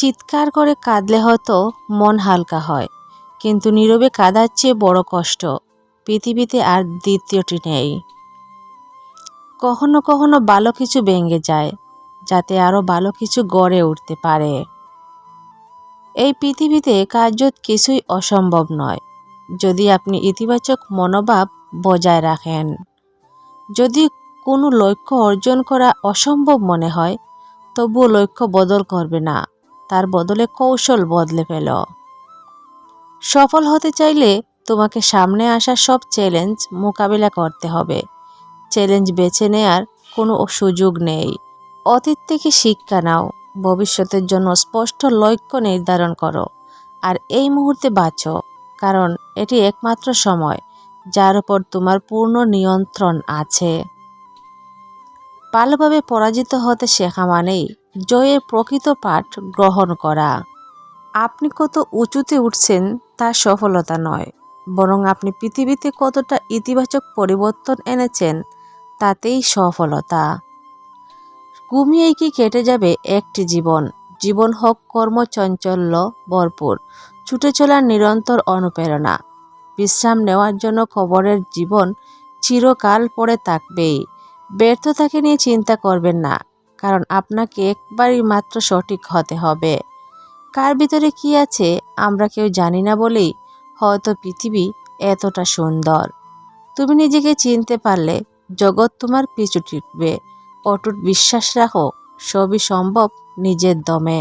চিৎকার করে কাঁদলে হয়তো মন হালকা হয়, কিন্তু নীরবে কাঁদার চেয়ে বড় কষ্ট পৃথিবীতে আর দ্বিতীয়টি নেই। কখনো কখনো ভালো কিছু ভেঙে যায়, যাতে আরও ভালো কিছু গড়ে উঠতে পারে। এই পৃথিবীতে কার্যত কিছুই অসম্ভব নয়, যদি আপনি ইতিবাচক মনোভাব বজায় রাখেন। যদি কোনো লক্ষ্য অর্জন করা অসম্ভব মনে হয়, তবুও লক্ষ্য বদল করবে না। তার বদলে কৌশল বদলে ফেল। সফল হতে চাইলে তোমাকে সামনে আসা সব চ্যালেঞ্জ মোকাবিলা করতে হবে। চ্যালেঞ্জ বেছে নেয়ার কোনো সুযোগ নেই। অতীত থেকে শিক্ষা নাও। ভবিষ্যতের জন্য স্পষ্ট লক্ষ্য নির্ধারণ করো। আর এই মুহূর্তে বাঁচো। কারণ এটি একমাত্র সময়, যার উপর তোমার পূর্ণ নিয়ন্ত্রণ আছে। ভালোভাবে পরাজিত হতে শেখা মানেই জয়ের প্রকৃত পাঠ গ্রহণ করা। আপনি কত উঁচুতে উঠছেন তা সফলতা নয়, বরং আপনি পৃথিবীতে কতটা ইতিবাচক পরিবর্তন এনেছেন তাতেই সফলতা। ঘুমিয়েই কি কেটে যাবে একটি জীবন? জীবন হোক কর্মচঞ্চল্য, ভরপুর, ছুটে চলার নিরন্তর অনুপ্রেরণা। বিশ্রাম নেওয়ার জন্য খবরের জীবন চিরকাল পড়ে থাকবেই। ব্যর্থতাকে নিয়ে চিন্তা করবেন না। কারণ আপনাকে একবারই মাত্র সঠিক হতে হবে। কার ভিতরে কি আছে, আমরা কেউ জানি না বলেই হয়তো পৃথিবী এতটা সুন্দর। তুমি নিজেকে চিনতে পারলে জগৎ তোমার পিছু টিকবে। অটুট বিশ্বাস রাখো, সবই সম্ভব নিজের দমে।